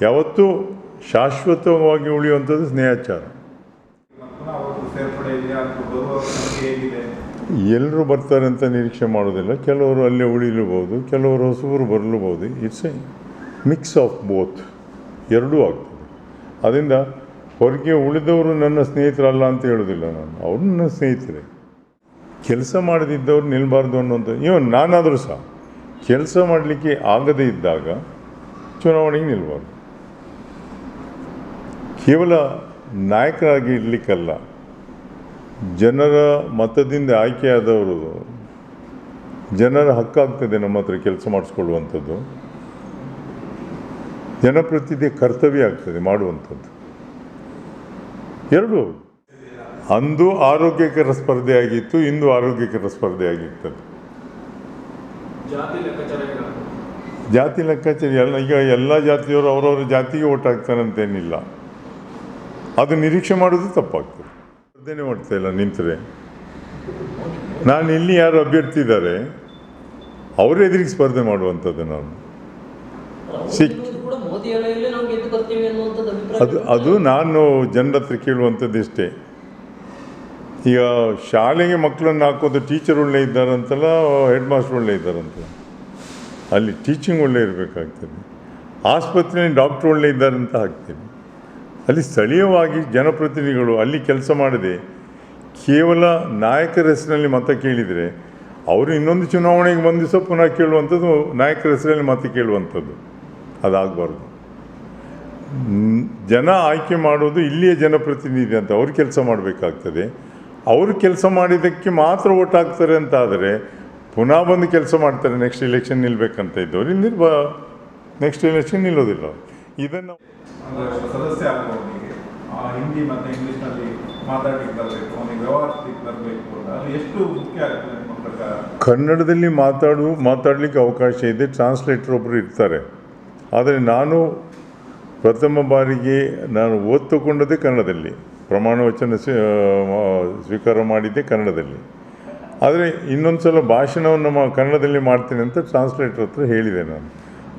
ಯಾವತ್ತೂ ಶಾಶ್ವತವಾಗಿ ಉಳಿಯುವಂಥದ್ದು ಸ್ನೇಹಾಚಾರ. ಎಲ್ಲರೂ ಬರ್ತಾರೆ ಅಂತ ನಿರೀಕ್ಷೆ ಮಾಡೋದಿಲ್ಲ. ಕೆಲವರು ಅಲ್ಲೇ ಉಳಿಲೂಬಹುದು ಕೆಲವರು ಹೊಸಬರು ಬರಲೂಬಹುದು. It's a mix of both ಎರಡೂ ಆಗ್ತದೆ. ಅದರಿಂದ ಹೊರಗೆ ಉಳಿದವರು ನನ್ನ ಸ್ನೇಹಿತರಲ್ಲ ಅಂತ ಹೇಳೋದಿಲ್ಲ ನಾನು. ಅವರು ನನ್ನ ಸ್ನೇಹಿತರೆ. ಕೆಲಸ ಮಾಡದಿದ್ದವ್ರು ನಿಲ್ಲಬಾರ್ದು ಅನ್ನೋಂಥ ಇವನ್ ನಾನಾದರೂ ಸಹ, ಕೆಲಸ ಮಾಡಲಿಕ್ಕೆ ಆಗದೇ ಇದ್ದಾಗ ಚುನಾವಣೆಗೆ ನಿಲ್ಲಬಾರ್ದು ಕೇವಲ ನಾಯಕರಾಗಿ ಇರಲಿಕ್ಕಲ್ಲ ಜನರ ಮತದಿಂದ ಆಯ್ಕೆಯಾದವರು ಜನರ ಹಕ್ಕಾಗ್ತದೆ ನಮ್ಮ ಹತ್ರ ಕೆಲಸ ಮಾಡಿಸ್ಕೊಳ್ಳುವಂಥದ್ದು. ಜನಪ್ರತಿನಿಧಿ ಕರ್ತವ್ಯ ಆಗ್ತದೆ ಮಾಡುವಂಥದ್ದು. ಎರಡು ಅಂದು ಆರೋಗ್ಯಕರ ಸ್ಪರ್ಧೆ ಆಗಿತ್ತು ಇಂದು ಆರೋಗ್ಯಕರ ಸ್ಪರ್ಧೆ ಆಗಿರ್ತದೆ. ಜಾತಿ ಲೆಕ್ಕಾಚಾರ ಎಲ್ಲ ಈಗ ಎಲ್ಲ ಜಾತಿಯವರು ಅವರವರ ಜಾತಿಗೆ ಓಟ್ ಹಾಕ್ತಾರಂತೇನಿಲ್ಲ. ಅದು ನಿರೀಕ್ಷೆ ಮಾಡೋದು ತಪ್ಪಾಗ್ತದೆ. ಸ್ಪರ್ಧೆನೇ ಮಾಡ್ತಾ ಇಲ್ಲ ನಿಂತರೆ. ನಾನು ಇಲ್ಲಿ ಯಾರು ಅಭ್ಯರ್ಥಿ ಇದ್ದಾರೆ ಅವರ ಎದುರಿಗೆ ಸ್ಪರ್ಧೆ ಮಾಡುವಂಥದ್ದು ನಾನು. ಸಿಕ್- ಅದು ಅದು ನಾನು ಜನರ ಹತ್ರ ಕೇಳುವಂಥದ್ದು ಇಷ್ಟೇ. ಈಗ ಶಾಲೆಗೆ ಮಕ್ಕಳನ್ನು ಹಾಕೋದು ಟೀಚರ್ ಒಳ್ಳೆ ಇದ್ದಾರಂತಲ್ಲ ಹೆಡ್ ಮಾಸ್ಟರ್ ಒಳ್ಳೆ ಇದ್ದಾರಂತ ಅಲ್ಲಿ ಟೀಚಿಂಗ್ ಒಳ್ಳೆ ಇರಬೇಕಾಗ್ತದೆ. ಆಸ್ಪತ್ರೆಯಲ್ಲಿ ಡಾಕ್ಟ್ರ್ ಒಳ್ಳೆ ಇದ್ದಾರಂತ ಹಾಕ್ತೀನಿ. ಅಲ್ಲಿ ಸ್ಥಳೀಯವಾಗಿ ಜನಪ್ರತಿನಿಧಿಗಳು ಅಲ್ಲಿ ಕೆಲಸ ಮಾಡದೆ ಕೇವಲ ನಾಯಕರ ಹೆಸರಿನಲ್ಲಿ ಮತ ಕೇಳಿದರೆ ಅವರು ಇನ್ನೊಂದು ಚುನಾವಣೆಗೆ ಬಂದು ದಿವಸ ಪುನಃ ಕೇಳುವಂಥದ್ದು ನಾಯಕರ ಹೆಸರಲ್ಲಿ ಮತ ಕೇಳುವಂಥದ್ದು. ಅದಾಗಬಾರ್ದು. ಜನ ಆಯ್ಕೆ ಮಾಡೋದು ಇಲ್ಲಿಯ ಜನಪ್ರತಿನಿಧಿ ಅಂತ ಅವರು ಕೆಲಸ ಮಾಡಬೇಕಾಗ್ತದೆ. ಅವರು ಕೆಲಸ ಮಾಡಿದ್ದಕ್ಕೆ ಮಾತ್ರ ಓಟ್ ಹಾಕ್ತಾರೆ ಅಂತ ಆದರೆ ಪುನಃ ಬಂದು ಕೆಲಸ ಮಾಡ್ತಾರೆ ನೆಕ್ಸ್ಟ್ ಇಲೆಕ್ಷನ್ ನಿಲ್ಲಬೇಕಂತ ಇದ್ದವ್ರು. ಇಲ್ಲಿ ಬ ನೆಕ್ಸ್ಟ್ ಎಲೆಕ್ಷನ್ ನಿಲ್ಲೋದಿಲ್ಲ. ಇದನ್ನು ಸದಸ್ಯ ಆಗುವವನಿಗೆ ಆ ಹಿಂದಿ ಮತ್ತು ಇಂಗ್ಲೀಷ್ನಲ್ಲಿ ಮಾತಾಡಲಿಕ್ಕೆ ಬರಬೇಕು, ಅವನಿಗೆ ವ್ಯವಹರಿಸಲಿಕ್ಕೆ ಬರಬೇಕು ಅದು ಎಷ್ಟು ಮುಖ್ಯ ಆಗ್ತದೆ ನಿಮ್ಮ ಪ್ರಕಾರ? ಕನ್ನಡದಲ್ಲಿ ಮಾತಾಡು, ಮಾತಾಡಲಿಕ್ಕೆ ಅವಕಾಶ ಇದೆ ಟ್ರಾನ್ಸ್ಲೇಟರ್ ಒಬ್ಬರು ಇರ್ತಾರೆ. ಆದರೆ ನಾನು ಪ್ರಥಮ ಬಾರಿಗೆ ನಾನು ಓದ್ ತಗೊಂಡದ್ದೇ ಕನ್ನಡದಲ್ಲಿ. ಪ್ರಮಾಣ ವಚನ ಸ್ವೀ- ಸ್ವೀಕಾರ ಮಾಡಿದ್ದೆ ಕನ್ನಡದಲ್ಲಿ. ಆದರೆ ಇನ್ನೊಂದು ಸಲ ಭಾಷಣವನ್ನು ಮಾ, ಕನ್ನಡದಲ್ಲಿ ಮಾಡ್ತೀನಿ ಅಂತ ಟ್ರಾನ್ಸ್ಲೇಟರ್ ಹತ್ರ ಹೇಳಿದೆ ನಾನು.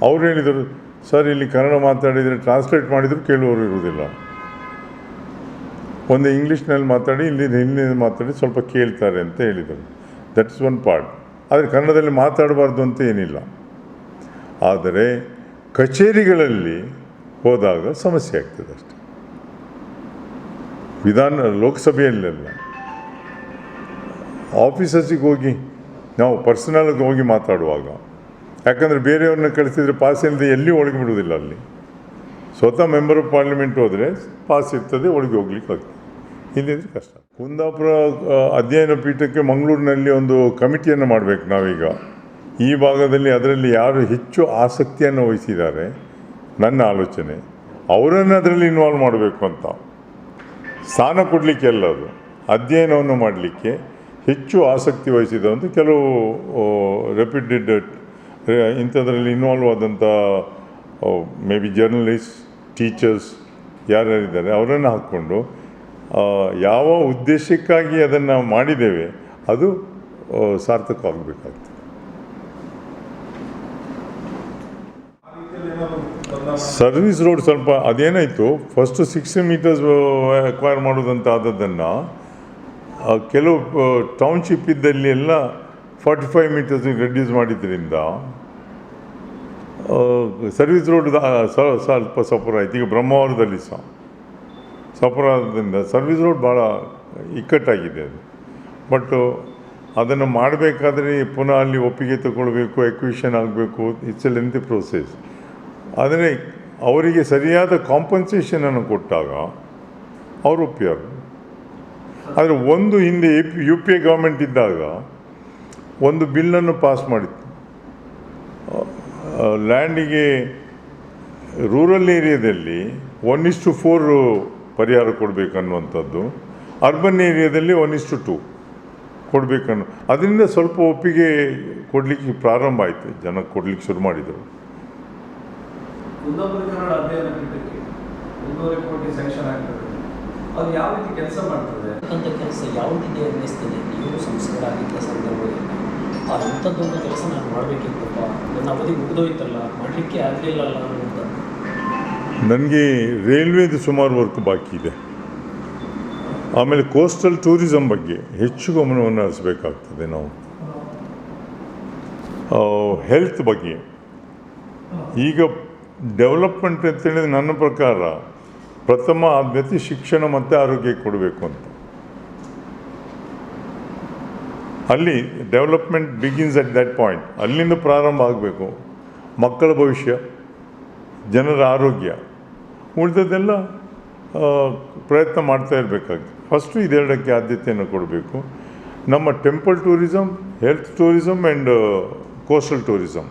ಅವ್ರು ಹೇಳಿದರು ಸರ್, ಇಲ್ಲಿ ಕನ್ನಡ ಮಾತಾಡಿದರೆ ಟ್ರಾನ್ಸ್ಲೇಟ್ ಮಾಡಿದರೂ ಕೇಳುವವರು ಇರುವುದಿಲ್ಲ. ಒಂದು ಇಂಗ್ಲೀಷ್ನಲ್ಲಿ ಮಾತಾಡಿ, ಇಲ್ಲಿ ಹಿಂದಿನಲ್ಲಿ ಮಾತಾಡಿ ಸ್ವಲ್ಪ ಕೇಳ್ತಾರೆ ಅಂತ ಹೇಳಿದರು. ದಟ್ಸ್ ಒನ್ ಪಾರ್ಟ್ ಆದರೆ ಕನ್ನಡದಲ್ಲಿ ಮಾತಾಡಬಾರ್ದು ಅಂತ ಏನಿಲ್ಲ. ಆದರೆ ಕಚೇರಿಗಳಲ್ಲಿ ಹೋದಾಗ ಸಮಸ್ಯೆ ಆಗ್ತದೆ ಅಷ್ಟೆ. ವಿಧಾನ, ಲೋಕಸಭೆಯಲ್ಲೆಲ್ಲ. ಆಫೀಸಸ್ಸಿಗೆ ಹೋಗಿ, ನಾವು ಪರ್ಸನಲ್ಗೆ ಹೋಗಿ ಮಾತಾಡುವಾಗ ಯಾಕಂದರೆ ಬೇರೆಯವ್ರನ್ನ ಕಳಿಸಿದರೆ ಪಾಸ್ ಇಲ್ಲದೆ ಎಲ್ಲಿ ಒಳಗೆ ಬಿಡುವುದಿಲ್ಲ ಅಲ್ಲಿ. ಸ್ವತಃ ಮೆಂಬರ್ ಆಫ್ ಪಾರ್ಲಿಮೆಂಟ್ ಹೋದರೆ ಪಾಸ್ ಇರ್ತದೆ, ಒಳಗೆ ಹೋಗ್ಲಿಕ್ಕೆ ಆಗ್ತದೆ. ಇಲ್ಲಿದ್ರೆ ಕಷ್ಟ. ಕುಂದಾಪುರ ಅಧ್ಯಯನ ಪೀಠಕ್ಕೆ ಮಂಗಳೂರಿನಲ್ಲಿ ಒಂದು ಕಮಿಟಿಯನ್ನು ಮಾಡಬೇಕು ನಾವೀಗ. ಈ ಭಾಗದಲ್ಲಿ ಅದರಲ್ಲಿ ಯಾರು ಹೆಚ್ಚು ಆಸಕ್ತಿಯನ್ನು ವಹಿಸಿದ್ದಾರೆ, ನನ್ನ ಆಲೋಚನೆ. ಅವರನ್ನು ಅದರಲ್ಲಿ ಇನ್ವಾಲ್ವ್ ಮಾಡಬೇಕು ಅಂತ. ಸ್ಥಾನ ಕೊಡಲಿಕ್ಕೆ ಅಲ್ಲ ಅದು. ಅಧ್ಯಯನವನ್ನು ಮಾಡಲಿಕ್ಕೆ ಹೆಚ್ಚು ಆಸಕ್ತಿ ವಹಿಸಿದಂಥ ಕೆಲವು ರೆಪ್ಯೂಟೆಡ್ ಇಂಥದ್ರಲ್ಲಿ ಇನ್ವಾಲ್ವ್ ಆದಂಥ ಮೇ ಬಿ ಜರ್ನಲಿಸ್ಟ್ ಟೀಚರ್ಸ್ ಯಾರ್ಯಾರಿದ್ದಾರೆ, ಅವರನ್ನು ಹಾಕ್ಕೊಂಡು ಯಾವ ಉದ್ದೇಶಕ್ಕಾಗಿ ಅದನ್ನು ಮಾಡಿದ್ದೇವೆ, ಅದು ಸಾರ್ಥಕವಾಗಬೇಕಾಗ್ತದೆ. ಸರ್ವಿಸ್ ರೋಡ್ ಸ್ವಲ್ಪ ಅದೇನಾಯಿತು ಫಸ್ಟ್ ಸಿಕ್ಸ್ಟಿ ಮೀಟರ್ಸ್ ಅಕ್ವೈರ್ ಮಾಡೋದಂತ ಆದದ್ದನ್ನು ಕೆಲವು ಟೌನ್ಶಿಪ್ ಇದ್ದಲ್ಲಿ ಎಲ್ಲ ಫಾರ್ಟಿ ಫೈವ್ ಮೀಟರ್ಸ್ ರೆಡ್ಯೂಸ್ ಮಾಡಿದ್ದರಿಂದ ಸರ್ವಿಸ್ ರೋಡ್ ಸ್ವಲ್ಪ ಸಪುರ ಆಯ್ತು. ಈಗ ಬ್ರಹ್ಮಾವರದಲ್ಲಿ ಸಹ. ಸಪುರದಿಂದ ಸರ್ವಿಸ್ ರೋಡ್ ಭಾಳ ಇಕ್ಕಟ್ಟಾಗಿದೆ ಅದು. ಬಟ್ ಅದನ್ನು ಮಾಡಬೇಕಾದ್ರೆ ಪುನಃ ಅಲ್ಲಿ ಒಪ್ಪಿಗೆ ತಗೊಳ್ಬೇಕು ಎಕ್ವಿಷನ್ ಆಗಬೇಕು. ಇಟ್ಸ್ ಎ ಲೆಂತಿ ಪ್ರೋಸೆಸ್ ಆದರೆ ಅವರಿಗೆ ಸರಿಯಾದ ಕಾಂಪನ್ಸೇಷನನ್ನು ಕೊಟ್ಟಾಗ ಅವರು ಒಪ್ಪಿಯಾರು. ಆದರೆ ಒಂದು ಹಿಂದೆ ಯು ಪಿ ಎ ಗೌರ್ಮೆಂಟ್ ಇದ್ದಾಗ ಒಂದು ಬಿಲ್ಲನ್ನು ಪಾಸ್ ಮಾಡಿತ್ತು. ಲ್ಯಾಂಡಿಗೆ ರೂರಲ್ ಏರಿಯಾದಲ್ಲಿ ಒನ್ ಇಸ್ ಟು ಫೋರ್ ಪರಿಹಾರ ಕೊಡಬೇಕನ್ನುವಂಥದ್ದು ಅರ್ಬನ್ ಏರಿಯಾದಲ್ಲಿ ಒನ್ ಇಸ್ ಟು ಟು ಕೊಡಬೇಕನ್ನು. ಅದರಿಂದ ಸ್ವಲ್ಪ ಒಪ್ಪಿಗೆ ಕೊಡಲಿಕ್ಕೆ ಪ್ರಾರಂಭ ಆಯಿತು ಜನ ಕೊಡಲಿಕ್ಕೆ ಶುರು ಮಾಡಿದರು. ಅದು ಯಾವ ರೀತಿ ಕೆಲಸ ಮಾಡ್ತದೆ? ಅಂತ ಕೆಲಸ ರೀತಿ ಅನ್ನಿಸ್ತದೆ? ನೀವು ಸಂಸದರಾಗಿದ್ದ ಸಂದರ್ಭದಲ್ಲಿ? ಆ ಇಂಥದ್ದೊಂದು ಕೆಲಸ ನಾನು ಮಾಡಬೇಕಿತ್ತಪ್ಪ. ನನ್ನ ಅವಧಿ ಮುಗಿದೋಯ್ತಲ್ಲ, ಮಾಡಲಿಕ್ಕೆ ಆಗಲಿಲ್ಲಲ್ಲ ಅಂತ ನನಗೆ ರೈಲ್ವೇದು ಸುಮಾರು ವರ್ಕ್ ಬಾಕಿ ಇದೆ. ಆಮೇಲೆ ಕೋಸ್ಟಲ್ ಟೂರಿಸಮ್ ಬಗ್ಗೆ ಹೆಚ್ಚು ಗಮನವನ್ನು ಹರಿಸಬೇಕಾಗ್ತದೆ ನಾವು. ಹೆಲ್ತ್ ಬಗ್ಗೆ. ಈಗ ಡೆವಲಪ್ಮೆಂಟ್ ಅಂತ ಹೇಳಿದ್ರೆ ನನ್ನ ಪ್ರಕಾರ ಪ್ರಥಮ ಆದ್ಯತೆ ಶಿಕ್ಷಣ ಮತ್ತು ಆರೋಗ್ಯಕ್ಕೆ ಕೊಡಬೇಕು ಅಂತ. ಅಲ್ಲಿ development begins at that point ಅಲ್ಲಿಂದ ಪ್ರಾರಂಭ ಆಗಬೇಕು. ಮಕ್ಕಳ ಭವಿಷ್ಯ, ಜನರ ಆರೋಗ್ಯ, ಉಳಿದದ್ದೆಲ್ಲ ಪ್ರಯತ್ನ ಮಾಡ್ತಾ ಇರಬೇಕಾಗ್ತದೆ. ಫಸ್ಟು ಇದೆರಡಕ್ಕೆ ಆದ್ಯತೆಯನ್ನು ಕೊಡಬೇಕು. ನಮ್ಮ temple tourism health tourism and coastal tourism